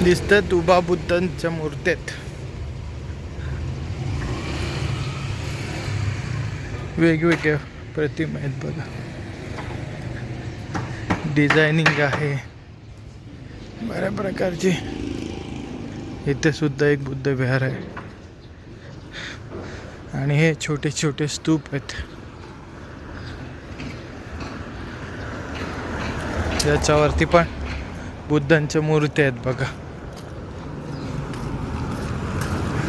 दिसतात उभा बुद्धांच्या मूर्त्यात वेगवेगळ्या प्रतिमा आहेत बघा. डिझायनिंग आहे. बऱ्या प्रकारची. इथे सुद्धा एक बुद्ध विहार आहे. आणि हे छोटे छोटे स्तूप आहेत. याच्यावरती पण बुद्धांच्या मूर्ती आहेत बघा.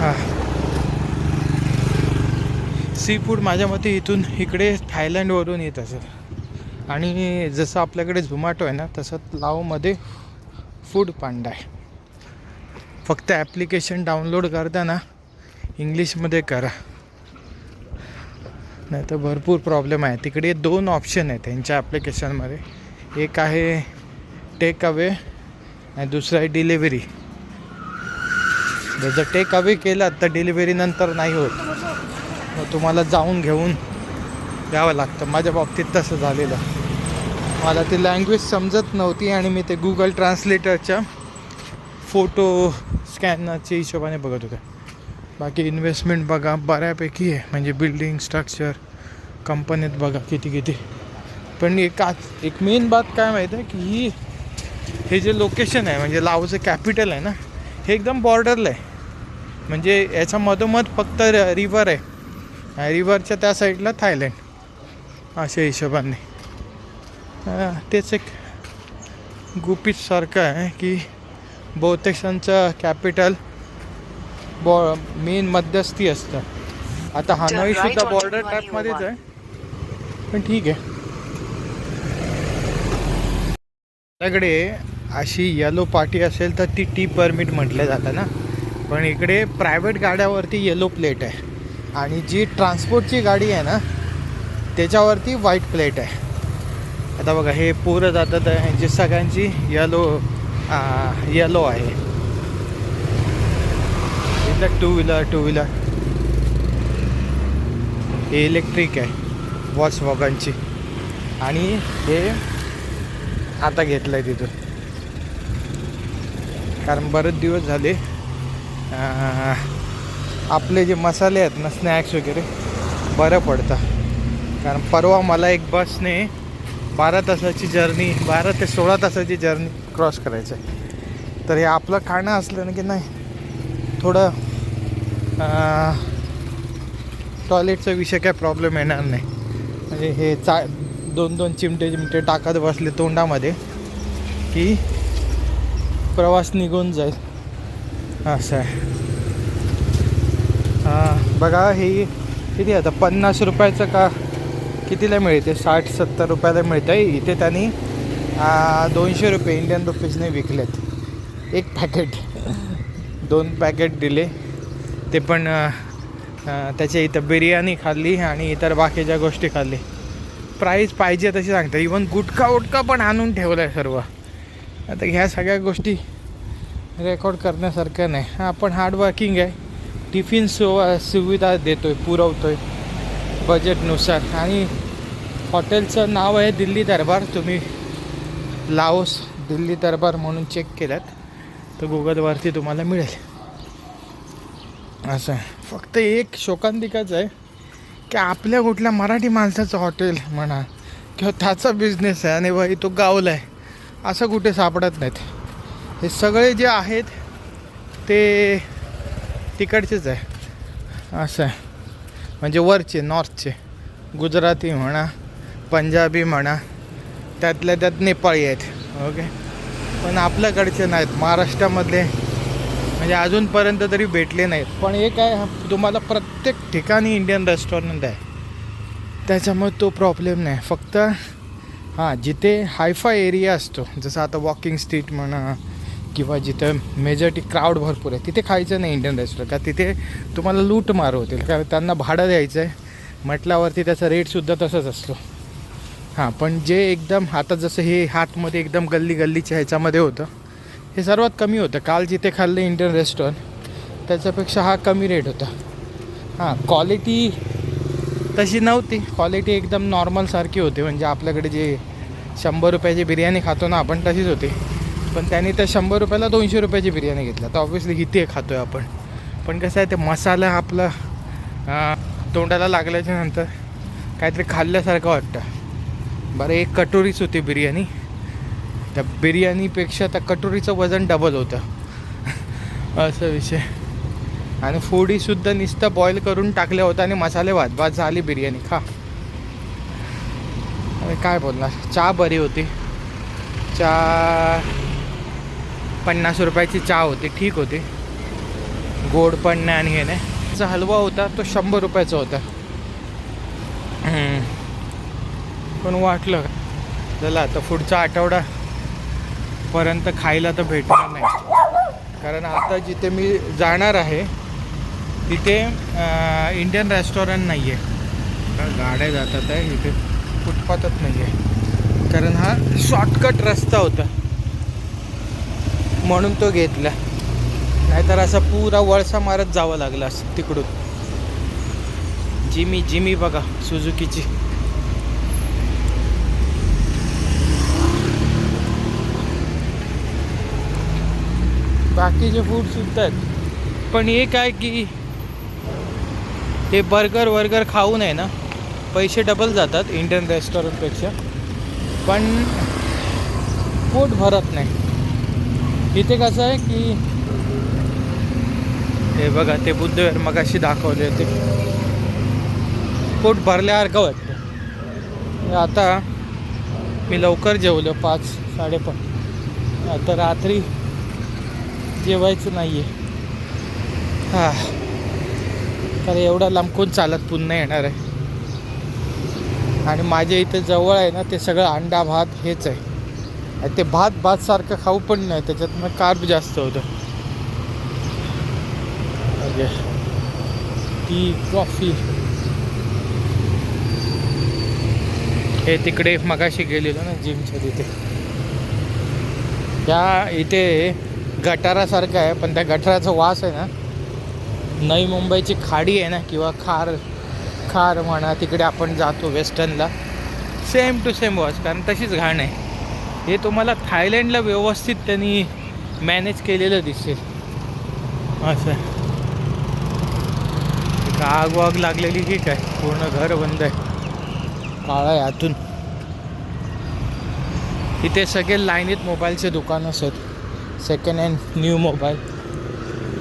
हां. सी फूड माझ्या मते इथून इकडे थायलंडवरून येत असेल. आणि जसं आपल्याकडे झोमॅटो आहे ना तसं लावमध्ये फूड पांडा आहे. फक्त ॲप्लिकेशन डाउनलोड करताना इंग्लिशमध्ये करा. नाही तर भरपूर प्रॉब्लेम आहे. तिकडे दोन ऑप्शन आहेत त्यांच्या ॲप्लिकेशनमध्ये एक आहे टेक अवे आणि दुसरं आहे डिलेवरी जर टेक अवे केलात तर डिलिव्हरीनंतर नाही होत. मग तुम्हाला जाऊन घेऊन यावं लागतं. माझ्या बाबतीत तसं झालेलं. मला ती लँग्वेज समजत नव्हती आणि मी ते गुगल ट्रान्सलेटरच्या फोटो स्कॅनरच्या हिशोबाने बघत होते. बाकी इन्व्हेस्टमेंट बघा बऱ्यापैकी आहे. म्हणजे बिल्डिंग स्ट्रक्चर कंपनीत बघा किती किती. पण एक आज एक मेन बात काय माहीत आहे की ही हे जे लोकेशन आहे म्हणजे लावचं कॅपिटल आहे ना हे एकदम बॉर्डरला आहे. म्हणजे याच्या मधोमध फक्त रिव्हर आहे. रिव्हरच्या त्या साईडला थायलंड. अशा हिशोबाने. तेच एक गुपितसारखं आहे की बहुतेकांचं कॅपिटल बॉ मेन मध्यस्थी असतं. आता हानोई सुद्धा बॉर्डर टाईपमध्येच आहे. पण ठीक आहे. आपल्याकडे अशी येलो पाटी असेल तर ती टी परमिट म्हटलं जातं ना. पण इकडे प्रायव्हेट गाड्यावरती येलो प्लेट आहे. आणि जी ट्रान्सपोर्टची गाडी आहे ना त्याच्यावरती व्हाईट प्लेट आहे. आता बघा हे पोरं जातात ह्यांची सगळ्यांची येलो येलो आहे. इथलं टू व्हीलर टू व्हीलर हे इलेक्ट्रिक आहे वॉच वॉगनची आणि हे आता घेतलं आहे तिथून. कारण बरेच दिवस झाले आपले जे मसाले आहेत ना स्नॅक्स वगैरे बरं पडतं. कारण परवा मला एक बसने बारा तासाची जर्नी बारा ते सोळा तासाची जर्नी क्रॉस करायचं आहे तर हे आपलं खाणं असलं ना की नाही थोडं टॉयलेटचा विषय काय प्रॉब्लेम येणार नाही. म्हणजे हे चा दोन दोन चिमटे चिमटे टाकत बसले तोंडामध्ये की प्रवास निघून जाईल. असं आहे. हां बघा हे किती आता? पन्नास रुपयाचं का कितीला मिळते? साठ सत्तर रुपयाला मिळतं आहे इथे त्यांनी दोनशे रुपये इंडियन रुपीजने विकलेत. एक पॅकेट दोन पॅकेट दिले. ते पण त्याच्या इथं बिर्याणी खाल्ली आणि इतर बाकीच्या गोष्टी खाल्ली. प्राईस पाहिजे तशी सांगतात इवन गुटखा उटका पण आणून ठेवलं आहे सर्व. आता ह्या सगळ्या गोष्टी रेकॉर्ड करण्यासारखं नाही. आपण हार्डवर्किंग आहे. टिफिन सु सुविधा देतो आहे पुरवतो आहे बजेटनुसार आणि हॉटेलचं नाव आहे दिल्ली दरबार. तुम्ही लाओस दिल्ली दरबार म्हणून चेक केलात तर गुगलवरती तुम्हाला मिळेल. असं आहे. फक्त एक शोकांतिकाच आहे की आपल्या कुठल्या मराठी माणसाचं हॉटेल म्हणा किंवा त्याचा बिझनेस आहे आणि बाई तो गावला आहे असं कुठे सापडत नाहीत. हे सगळे जे आहेत ते तिकडचेच आहे. असं आहे. म्हणजे वरचे नॉर्थचे गुजराती म्हणा पंजाबी म्हणा त्यातल्या त्यात नेपाळी आहेत. ओके पण आपल्याकडचे नाहीत. महाराष्ट्रामधले म्हणजे अजूनपर्यंत तरी भेटले नाहीत. पण एक आहे तुम्हाला प्रत्येक ठिकाणी इंडियन रेस्टॉरंट आहे. त्याच्यामुळे तो प्रॉब्लेम नाही. फक्त हां जिथे हायफाय एरिया असतो जसं आता वॉकिंग स्ट्रीट म्हणा किंवा जिथं मेजॉरिटी क्राऊड भरपूर आहे तिथे खायचं नाही इंडियन रेस्टॉरंट का तिथे तुम्हाला लूट मार होतील. कारण त्यांना भाडं द्यायचं आहे. म्हटल्यावरती त्याचा रेटसुद्धा तसाच असतो. हां पण जे एकदम आता जसं हे हातमध्ये एकदम गल्ली गल्लीच्या ह्याच्यामध्ये होतं हे सर्वात कमी होतं. काल जिथे खाल्लं इंडियन रेस्टॉरंट त्याच्यापेक्षा हा कमी रेट होता. हां क्वालिटी तशी नव्हती. क्वालिटी एकदम नॉर्मलसारखी होती. म्हणजे आपल्याकडे जे शंभर रुपयाची बिर्याणी खातो ना आपण तशीच होती. पण त्याने त्या शंभर रुपयाला दोनशे रुपयाची बिर्याणी घेतला. तर ऑब्व्हियसली किती खातो आहे आपण. पण कसं आहे ते मसाला आपला तोंडाला लागल्याच्या नंतर काहीतरी खाल्ल्यासारखं वाटतं. बरं एक कटोरीच होती बिर्याणी. त्या बिर्याणीपेक्षा त्या कटोरीचं वजन डबल होतं. असं विषय. आणि फोडीसुद्धा नुसतं बॉईल करून टाकल्या होत्या आणि मसाले भात भात झाली बिर्याणी. खा. अरे काय बोलणार? चहा बरी होती. चहा पन्नास रुपयाची चहा होती ठीक होती. गोड पण नाही आणि हे नाही. जो हलवा होता तो शंभर रुपयाचा होता. पण वाटलं चला आता पुढचा आठवडा. पर्यंत खायला तर भेटणार नाही. कारण आता जिथे मी जाणार आहे तिथे इंडियन रेस्टॉरंट नाही आहे गाड्या जातात आहे इथे. फुटपाथच नाही आहे कारण हा शॉर्टकट रस्ता होता. म्हणून तो घेतला. नाहीतर असा पुरा वळसा मारत जावं लागला असं तिकडून. जिमी जिमी बघा सुझुकीची. बाकीचे फूड सुद्धा आहेत पण हे काय की हे बर्गर वर्गर खाऊन आहे ना. पैसे डबल जातात इंडियन रेस्टॉरंटपेक्षा पण पोट भरत नाही. इथे कसं आहे की हे बघा ते बुद्धवेर मग अशी दाखवले ते पोट भरल्यासारखं वाटतं. आता मी लवकर जेवलो पाच साडेपाच. आता रात्री जेवायचं नाही आहे हां. तर एवढा लांबकून चालत पुन्हा येणार आहे. आणि माझ्या इथे जवळ आहे ना ते सगळं अंडा भात हेच आहे. ते भात भात सारखं खाऊ पण नाही. त्याच्यातनं कार्ब जास्त होतं. ओके ती कॉफी हे तिकडे मगाशी गेलेलो ना जिमच्या तिथे. त्या इथे गटारासारखं आहे पण त्या गटाराचा वास आहे ना. नवी मुंबईची खाडी आहे ना किंवा खार खार म्हणा तिकडे आपण जातो वेस्टर्नला सेम टू सेम वास कारण तशीच घाण आहे. हे तुम्हाला थायलंडला व्यवस्थित त्यांनी मॅनेज केलेलं दिसेल. असं आग वाग लागलेली की काय? पूर्ण घर बंद आहे. काळा आहे आतून. इथे सगळे लाईनीत मोबाईलचे दुकान असत. सेकंड हँड न्यू मोबाईल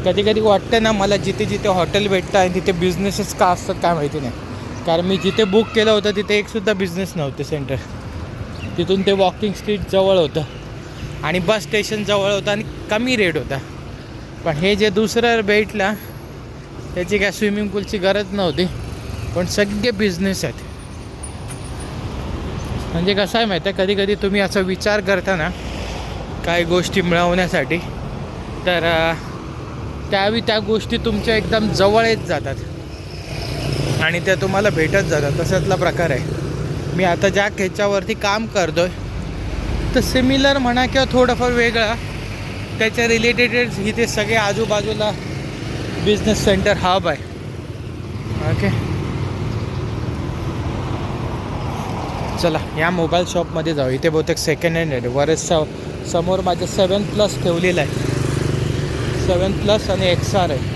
कधी कधी वाटतं ना मला जिथे जिथे हॉटेल भेटतं आणि तिथे बिझनेसेस का असतात काय माहिती नाही. कारण मी जिथे बुक केलं होतं तिथे एकसुद्धा बिझनेस नव्हते सेंटर तिथून ते वॉकिंग स्ट्रीट जवळ होतं. आणि बस स्टेशन जवळ होतं आणि कमी रेट होता. पण हे जे दुसरं भेटला त्याची काय स्विमिंग पूलची गरज नव्हती. पण सगळे बिझनेस आहेत. म्हणजे कसं आहे माहिती आहे कधी कधी तुम्ही असा विचार करता ना काही गोष्टी मिळवण्यासाठी तर त्यावेळी त्या गोष्टी तुमच्या एकदम जवळ येत जातात. आणि त्या तुम्हाला भेटत जातात. तशातला प्रकार आहे. मी आता ज्या खेच्यावरती काम करतोय तर सिमिलर म्हणा किंवा थोडंफार वेगळा त्याच्या रिलेटेड इथे सगळे आजूबाजूला बिझनेस सेंटर हब आहे. ओके चला या मोबाईल शॉपमध्ये जाऊ. इथे बहुतेक सेकंड हँड आहे बरेचसा स समोर माझं सेवन प्लस ठेवलेलं आहे. सेवन प्लस आणि एक्स आर आहे.